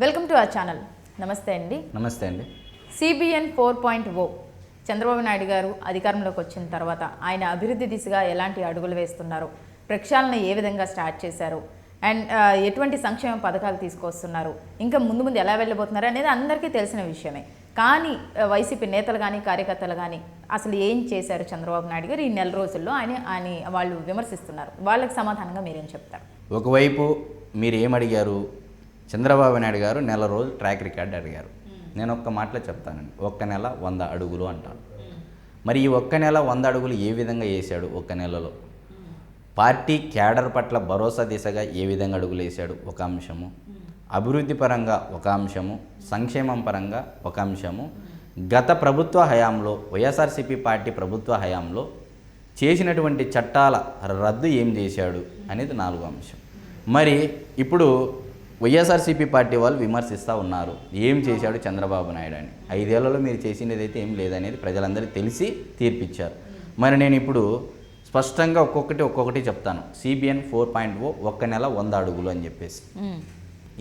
Welcome to our channel. నమస్తే అండి. నమస్తే అండి. C B N four point O Chandrababu Naidu గారు అధికారంలోకి వచ్చిన తర్వాత ఆయన అభివృద్ధి దిశగా ఎలాంటి అడుగులు వేస్తున్నారు? ప్రక్షాళన ఏ విధంగా స్టార్ట్ చేశారు? అండ్ ఎటువంటి సంక్షేమ పథకాలు తీసుకొస్తున్నారు? ఇంకా ముందు ముందు ఎలా వెళ్ళబోతున్నారు అనేది అందరికీ తెలిసిన విషయమే. కానీ వైసీపీ నేతలు కానీ కార్యకర్తలు కానీ అసలు ఏం చేశారు చంద్రబాబు నాయుడు గారు? ఈ నెల రోజుల్లో ఆయన ఆయన వాళ్ళు విమర్శిస్తున్నారు. వాళ్ళకి సమాధానంగా మీరేం చెప్తారు? ఒకవైపు మీరు ఏమడిగారు? చంద్రబాబు నాయుడు గారు నెల రోజులు ట్రాక్ రికార్డ్ అడిగారు. నేను ఒక్క మాటలో చెప్తానండి. ఒక్క నెల వంద అడుగులు అంటాను మరి ఈ ఒక్క నెల వంద అడుగులు ఏ విధంగా వేశాడు ఒక్క నెలలో? పార్టీ క్యాడర్ పట్ల భరోసా దిశగా ఏ విధంగా అడుగులు వేశాడు ఒక అంశము? అభివృద్ధి పరంగా ఒక అంశము? సంక్షేమం పరంగా ఒక అంశము? గత ప్రభుత్వ హయాంలో వైఎస్ఆర్సీపీ పార్టీ ప్రభుత్వ హయాంలో చేసినటువంటి చట్టాల రద్దు ఏం చేశాడు అనేది నాలుగో అంశం. మరి ఇప్పుడు వైఎస్ఆర్సీపీ పార్టీ వాళ్ళు విమర్శిస్తూ ఉన్నారు. ఏం చేశాడు చంద్రబాబు నాయుడు అని. ఐదేళ్ళలో మీరు చేసినది అయితే ఏం లేదనేది ప్రజలందరికీ తెలిసి తీర్పిచ్చారు. మరి నేను ఇప్పుడు స్పష్టంగా ఒక్కొక్కటి ఒక్కొక్కటి చెప్తాను. సిబిఎన్ ఫోర్ పాయింట్ ఓ ఒక్క నెల వంద అడుగులు అని చెప్పేసి.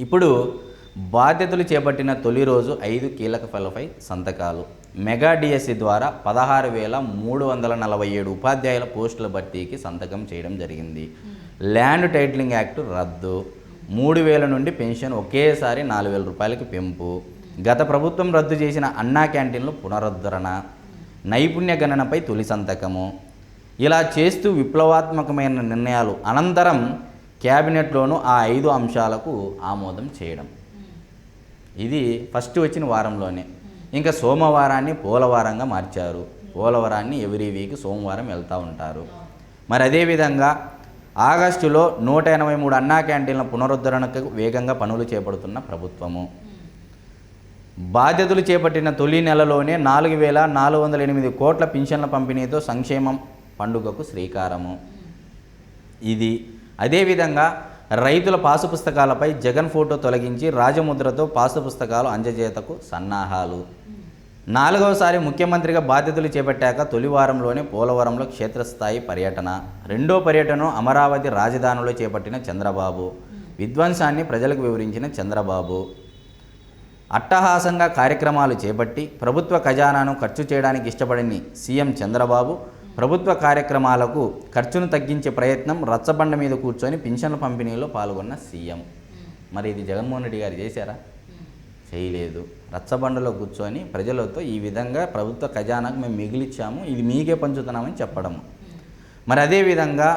ఇప్పుడు బాధ్యతలు చేపట్టిన తొలి రోజు ఐదు కీలక ఫలపై సంతకాలు. మెగా డిఎస్సి ద్వారా పదహారు వేల మూడు వందల నలభై ఏడు ఉపాధ్యాయుల పోస్టుల భర్తీకి సంతకం చేయడం జరిగింది. ల్యాండ్ టైటిలింగ్ యాక్ట్ రద్దు. మూడు వేల నుండి పెన్షన్ ఒకేసారి నాలుగు వేల రూపాయలకి పెంపు. గత ప్రభుత్వం రద్దు చేసిన అన్నా క్యాంటీన్లు పునరుద్ధరణ నైపుణ్య గణనపై తొలి సంతకము. ఇలా చేస్తూ విప్లవాత్మకమైన నిర్ణయాలు అనంతరం క్యాబినెట్లోనూ ఆ ఐదు అంశాలకు ఆమోదం చేయడం. ఇది ఫస్ట్ వచ్చిన వారంలోనే. ఇంకా సోమవారాన్ని పోలవారంగా మార్చారు. పోలవరాన్ని ఎవ్రీ వీక్ సోమవారం వెళ్తూ ఉంటారు. మరి అదేవిధంగా ఆగస్టులో నూట ఎనభై మూడు అన్నా క్యాంటీన్ల పునరుద్ధరణకు వేగంగా పనులు చేపడుతున్న ప్రభుత్వము. బాధ్యతలు చేపట్టిన తొలి నెలలోనే నాలుగు వేల నాలుగు వందల ఎనిమిది కోట్ల పింఛన్ల పంపిణీతో సంక్షేమం పండుగకు శ్రీకారము. ఇది అదేవిధంగా రైతుల పాసు పుస్తకాలపై జగన్ ఫోటో తొలగించి రాజముద్రతో పాసు పుస్తకాలు అందజేతకు సన్నాహాలు. నాలుగవసారి ముఖ్యమంత్రిగా బాధ్యతలు చేపట్టాక తొలి వారంలోనే పోలవరంలో క్షేత్రస్థాయి పర్యటన రెండో పర్యటన అమరావతి రాజధానిలో చేపట్టిన చంద్రబాబు విధ్వంసాన్ని ప్రజలకు వివరించిన చంద్రబాబు. అట్టహాసంగా కార్యక్రమాలు చేపట్టి ప్రభుత్వ ఖజానాను ఖర్చు చేయడానికి ఇష్టపడని సీఎం చంద్రబాబు ప్రభుత్వ కార్యక్రమాలకు ఖర్చును తగ్గించే ప్రయత్నం రచ్చబండ మీద కూర్చొని పింఛన్ల పంపిణీలో పాల్గొన్న సీఎం. మరి ఇది జగన్మోహన్ రెడ్డి గారు చేశారా? చేయలేదు. రచ్చబండలో కూర్చొని ప్రజలతో ఈ విధంగా ప్రభుత్వ ఖజానాకు మేము మిగిలిచ్చాము ఇది మీకే పంచుతున్నామని చెప్పడము. మరి అదేవిధంగా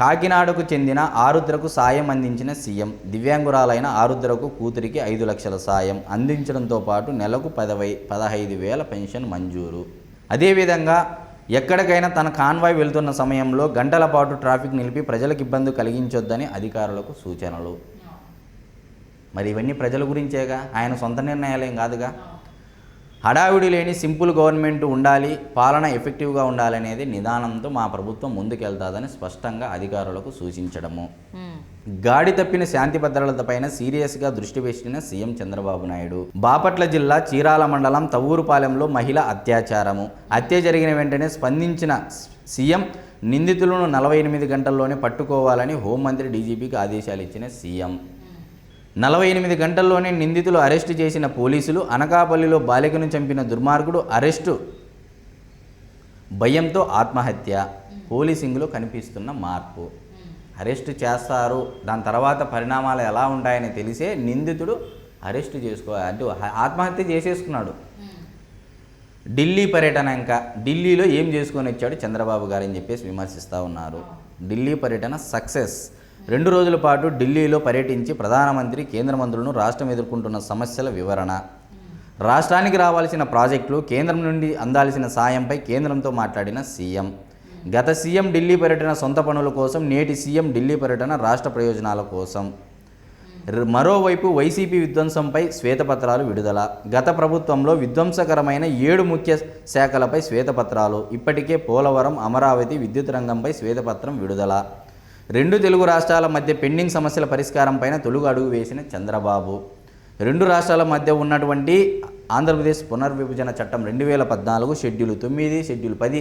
కాకినాడకు చెందిన ఆరుద్రకు సాయం అందించిన సీఎం దివ్యాంగురాలైన ఆరుద్రకు కూతురికి ఐదు లక్షల సాయం అందించడంతో పాటు నెలకు పదవై పదహైదు వేల పెన్షన్ మంజూరు. అదేవిధంగా ఎక్కడికైనా తన కాన్వాయ్ వెళ్తున్న సమయంలో గంటల పాటు ట్రాఫిక్ నిలిపి ప్రజలకు ఇబ్బంది కలిగించొద్దని అధికారులకు సూచనలు. మరి ఇవన్నీ ప్రజల గురించేగా? ఆయన సొంత నిర్ణయాలేం కాదుగా? హడావిడి లేని సింపుల్ గవర్నమెంట్ ఉండాలి పాలన ఎఫెక్టివ్గా ఉండాలనేది నిదానంతో మా ప్రభుత్వం ముందుకెళ్తాదని స్పష్టంగా అధికారులకు సూచించడము. గాడి తప్పిన శాంతి భద్రతపైన సీరియస్గా దృష్టి పెట్టిన సీఎం చంద్రబాబు నాయుడు. బాపట్ల జిల్లా చీరాల మండలం తవ్వూరుపాలెంలో మహిళ అత్యాచారము. హత్య జరిగిన వెంటనే స్పందించిన సీఎం నిందితులను నలభై ఎనిమిది గంటల్లోనే పట్టుకోవాలని హోంమంత్రి డీజీపీకి ఆదేశాలు ఇచ్చిన సీఎం. నలభై ఎనిమిది గంటల్లోనే నిందితులు అరెస్టు చేసిన పోలీసులు అనకాపల్లిలో బాలికను చంపిన దుర్మార్గుడు అరెస్టు. భయంతో ఆత్మహత్య. పోలీసింగ్లో కనిపిస్తున్న మార్పు. అరెస్టు చేస్తారు. దాని తర్వాత పరిణామాలు ఎలా ఉంటాయని తెలిసే నిందితుడు అరెస్టు చేసుకో అంటే ఆత్మహత్య చేసేసుకున్నాడు. ఢిల్లీ పర్యటన ఇంకా. ఢిల్లీలో ఏం చేసుకొని వచ్చాడు చంద్రబాబు గారు అని చెప్పేసి విమర్శిస్తూ ఉన్నారు. ఢిల్లీ పర్యటన సక్సెస్. రెండు రోజుల పాటు ఢిల్లీలో పర్యటించి ప్రధానమంత్రి కేంద్ర మంత్రులను రాష్ట్రం ఎదుర్కొంటున్న సమస్యల వివరణ. రాష్ట్రానికి రావాల్సిన ప్రాజెక్టులు కేంద్రం నుండి అందాల్సిన సాయంపై కేంద్రంతో మాట్లాడిన సీఎం. గత సీఎం ఢిల్లీ పర్యటన సొంత పనుల కోసం నేటి సీఎం ఢిల్లీ పర్యటన రాష్ట్ర ప్రయోజనాల కోసం. మరోవైపు వైసీపీ విధ్వంసంపై శ్వేతపత్రాలు విడుదల. గత ప్రభుత్వంలో విధ్వంసకరమైన ఏడు ముఖ్య శాఖలపై శ్వేతపత్రాలు. ఇప్పటికే పోలవరం అమరావతి విద్యుత్ రంగంపై శ్వేతపత్రం విడుదల. రెండు తెలుగు రాష్ట్రాల మధ్య పెండింగ్ సమస్యల పరిష్కారంపైన తొలుగు అడుగు వేసిన చంద్రబాబు. రెండు రాష్ట్రాల మధ్య ఉన్నటువంటి ఆంధ్రప్రదేశ్ పునర్విభజన చట్టం రెండు వేల పద్నాలుగు షెడ్యూల్ తొమ్మిది షెడ్యూల్ పది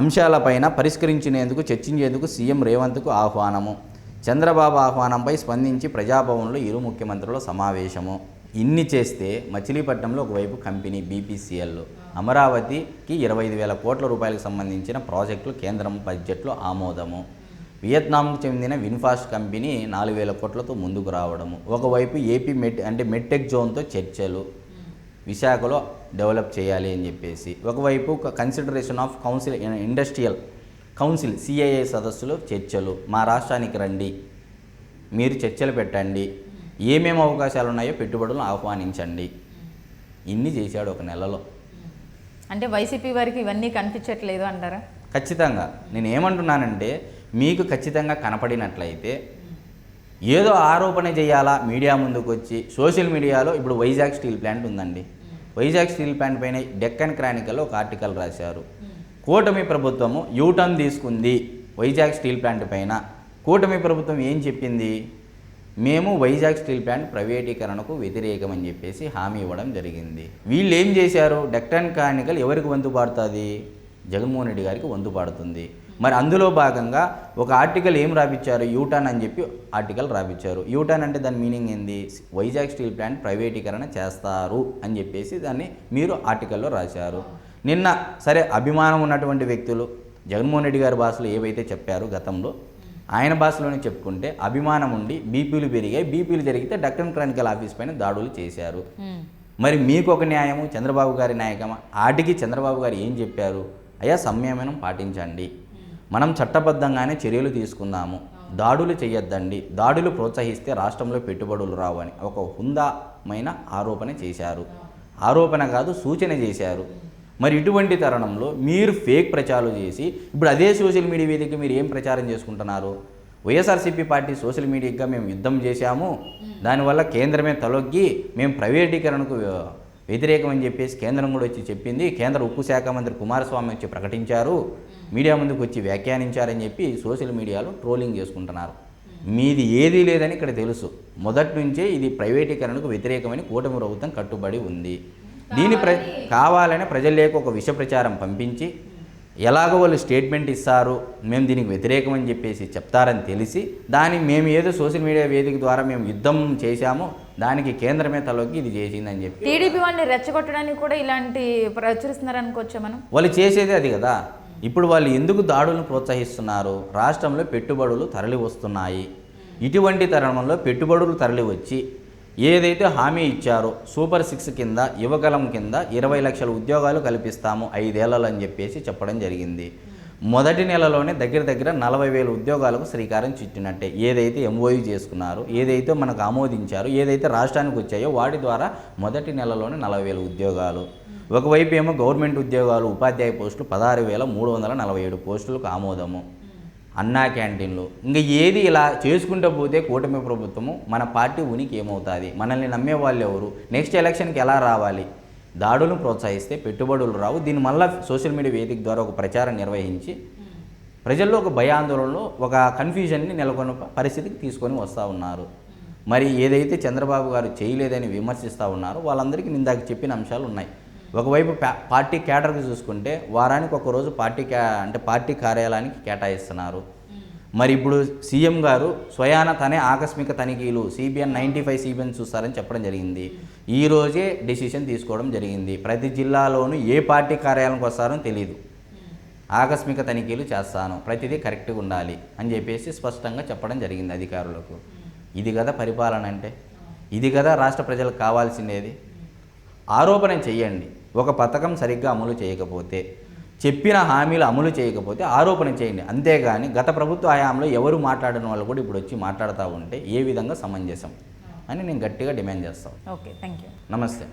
అంశాలపైన పరిష్కరించినందుకు చర్చించేందుకు సీఎం రేవంత్కు ఆహ్వానము. చంద్రబాబు ఆహ్వానంపై స్పందించి ప్రజాభవన్లో ఇరు ముఖ్యమంత్రుల సమావేశము. ఇన్ని చేస్తే మచిలీపట్నంలో ఒకవైపు కంపెనీ బీపీసీఎల్ అమరావతికి ఇరవై ఐదు వేల కోట్ల రూపాయలకు సంబంధించిన ప్రాజెక్టులు కేంద్రం బడ్జెట్లో ఆమోదము. వియత్నాంకు చెందిన విన్ఫాస్ట్ కంపెనీ నాలుగు వేల కోట్లతో ముందుకు రావడము. ఒకవైపు ఏపీ మెట్ అంటే మెట్టెక్ జోన్తో చర్చలు విశాఖలో డెవలప్ చేయాలి అని చెప్పేసి. ఒకవైపు consideration of council industrial council C I A సదస్సులో చర్చలు. మా రాష్ట్రానికి రండి. మీరు చర్చలు పెట్టండి. ఏమేమి అవకాశాలు ఉన్నాయో పెట్టుబడులను ఆహ్వానించండి. ఇన్ని చేశాడు ఒక నెలలో. అంటే వైసీపీ వారికి ఇవన్నీ కనిపించట్లేదు అంటారా? ఖచ్చితంగా. నేను ఏమంటున్నానంటే మీకు ఖచ్చితంగా కనపడినట్లయితే ఏదో ఆరోపణ చేయాలా మీడియా ముందుకు వచ్చి సోషల్ మీడియాలో ఇప్పుడు వైజాగ్ స్టీల్ ప్లాంట్ ఉందండి. వైజాగ్ స్టీల్ ప్లాంట్ పైన డెక్కన్ క్రానికల్లో ఒక ఆర్టికల్ రాశారు. కూటమి ప్రభుత్వము యూటర్న్ తీసుకుంది వైజాగ్ స్టీల్ ప్లాంట్ పైన. కూటమి ప్రభుత్వం ఏం చెప్పింది? మేము వైజాగ్ స్టీల్ ప్లాంట్ ప్రైవేటీకరణకు వ్యతిరేకమని చెప్పేసి హామీ ఇవ్వడం జరిగింది. వీళ్ళు ఏం చేశారు? డెక్కన్ క్రానికల్ ఎవరికి వంతు పాడుతుంది జగన్మోహన్ రెడ్డి గారికి వంతు పాడుతుంది మరి అందులో భాగంగా ఒక ఆర్టికల్ ఏం రాపించారు యూటర్న్ అని చెప్పి ఆర్టికల్ రాపించారు యూటర్న్ అంటే దాని మీనింగ్ ఏంది? వైజాగ్ స్టీల్ ప్లాంట్ ప్రైవేటీకరణ చేస్తారు అని చెప్పేసి దాన్ని మీరు ఆర్టికల్లో రాశారు. నిన్న సరే అభిమానం ఉన్నటువంటి వ్యక్తులు జగన్మోహన్ రెడ్డి గారి భాషలో ఏవైతే చెప్పారో గతంలో ఆయన భాషలోనే చెప్పుకుంటే అభిమానం ఉండి బీపీలు పెరిగాయి. బీపీలు జరిగితే డక్కన్ క్రానికల్ ఆఫీస్ పైన దాడులు చేశారు. మరి మీకు ఒక న్యాయము? చంద్రబాబు గారి న్యాయకమా ఆటికి చంద్రబాబు గారు ఏం చెప్పారు? అయ్యా సంయమనం పాటించండి. మనం చట్టబద్ధంగానే చర్యలు తీసుకుందాము. దాడులు చేయొద్దండి దాడులు ప్రోత్సహిస్తే రాష్ట్రంలో పెట్టుబడులు రావు అని ఒక హుందామైన ఆరోపణ చేశారు. ఆరోపణ కాదు సూచన చేశారు. మరి ఇటువంటి తరుణంలో మీరు ఫేక్ ప్రచారాలు చేసి ఇప్పుడు అదే సోషల్ మీడియా వేదిక మీరు ఏం ప్రచారం చేసుకుంటున్నారు? వైఎస్ఆర్సీపీ పార్టీ సోషల్ మీడియాగా మేము యుద్ధం చేశాము. దానివల్ల కేంద్రమే తలొగ్గి మేము ప్రైవేటీకరణకు వ్య- వ్యతిరేకం అని చెప్పేసి కేంద్రం కూడా వచ్చి చెప్పింది. కేంద్ర ఉక్కు శాఖ మంత్రి కుమారస్వామి వచ్చి ప్రకటించారు. మీడియా ముందుకు వచ్చి వ్యాఖ్యానించారని చెప్పి సోషల్ మీడియాలో ట్రోలింగ్ చేసుకుంటున్నారు. మీది ఏదీ లేదని ఇక్కడ తెలుసు. మొదటి నుంచే ఇది ప్రైవేటీకరణకు వ్యతిరేకమని కూటమి ప్రభుత్వం కట్టుబడి ఉంది. దీని ప్ర కావాలని ప్రజల్లోకి ఒక విష ప్రచారం పంపించి ఎలాగో వాళ్ళు స్టేట్మెంట్ ఇస్తారు మేము దీనికి వ్యతిరేకం అని చెప్పేసి చెప్తారని తెలిసి దాన్ని మేము ఏదో సోషల్ మీడియా వేదిక ద్వారా మేము యుద్ధం చేశామో దానికి కేంద్రమే తలొగ్గి ఇది చేసిందని చెప్పి టీడీపీ వాళ్ళని రెచ్చగొట్టడానికి కూడా ఇలాంటి ప్రచురిస్తున్నారు అనుకోవచ్చా మనం? వాళ్ళు చేసేది అది కదా. ఇప్పుడు వాళ్ళు ఎందుకు దాడులను ప్రోత్సహిస్తున్నారు రాష్ట్రంలో పెట్టుబడులు తరలి వస్తున్నాయి ఇటువంటి తరుణంలో పెట్టుబడులు తరలి వచ్చి ఏదైతే హామీ ఇచ్చారో సూపర్ సిక్స్ కింద యువకలం కింద ఇరవై లక్షల ఉద్యోగాలు కల్పిస్తాము ఐదేళ్ళలో అని చెప్పేసి చెప్పడం జరిగింది. మొదటి నెలలోనే దగ్గర దగ్గర నలభై వేల ఉద్యోగాలకు శ్రీకారం చుట్టినట్టే. ఏదైతే ఎంఓయూ చేసుకున్నారో ఏదైతే మనకు ఆమోదించారో ఏదైతే రాష్ట్రానికి వచ్చాయో వాటి ద్వారా మొదటి నెలలోనే నలభై వేల ఉద్యోగాలు. ఒకవైపు ఏమో గవర్నమెంట్ ఉద్యోగాలు ఉపాధ్యాయ పోస్టులు పదహారు వేల మూడు వందల నలభై ఏడు పోస్టులకు ఆమోదము. అన్నా క్యాంటీన్లు. ఇంకా ఏది ఇలా చేసుకుంటూ పోతే కూటమి ప్రభుత్వము మన పార్టీ ఉనికి ఏమవుతుంది? మనల్ని నమ్మే వాళ్ళు ఎవరు? నెక్స్ట్ ఎలక్షన్కి ఎలా రావాలి? దాడులను ప్రోత్సహిస్తే పెట్టుబడులు రావు. దీని మళ్ళీ సోషల్ మీడియా వేదిక ద్వారా ఒక ప్రచారం నిర్వహించి ప్రజల్లో ఒక భయాందోళనలో ఒక కన్ఫ్యూజన్ని నెలకొన్న పరిస్థితికి తీసుకొని వస్తూ ఉన్నారు. మరి ఏదైతే చంద్రబాబు గారు చేయలేదని విమర్శిస్తూ ఉన్నారో వాళ్ళందరికీ నిందాక చెప్పిన అంశాలు ఉన్నాయి. ఒకవైపు పార్టీ కేడర్కి చూసుకుంటే వారానికి ఒక రోజు పార్టీ కా అంటే పార్టీ కార్యాలయానికి కేటాయిస్తున్నారు. మరి ఇప్పుడు సీఎం గారు స్వయాన తనే ఆకస్మిక తనిఖీలు సిబిఎన్ నైంటీ ఫైవ్ సిబిఎన్ చూస్తారని చెప్పడం జరిగింది. ఈ రోజే డెసిషన్ తీసుకోవడం జరిగింది. ప్రతి జిల్లాలోనూ ఏ పార్టీ కార్యాలయానికి వస్తారో తెలియదు ఆకస్మిక తనిఖీలు చేస్తాను. ప్రతిదీ కరెక్ట్గా ఉండాలి అని చెప్పేసి స్పష్టంగా చెప్పడం జరిగింది అధికారులకు. ఇది కదా పరిపాలన అంటే? ఇది కదా రాష్ట్ర ప్రజలకు కావాల్సిందేది ఆరోపణ చేయండి. ఒక పథకం సరిగ్గా అమలు చేయకపోతే చెప్పిన హామీలు అమలు చేయకపోతే ఆరోపణ చేయండి. అంతేగాని గత ప్రభుత్వ హయాంలో ఎవరు మాట్లాడిన వాళ్ళు కూడా ఇప్పుడు వచ్చి మాట్లాడుతూ ఉంటే ఏ విధంగా సమంజసం అని నేను గట్టిగా డిమాండ్ చేస్తాను ఓకే థ్యాంక్ యూ నమస్తే.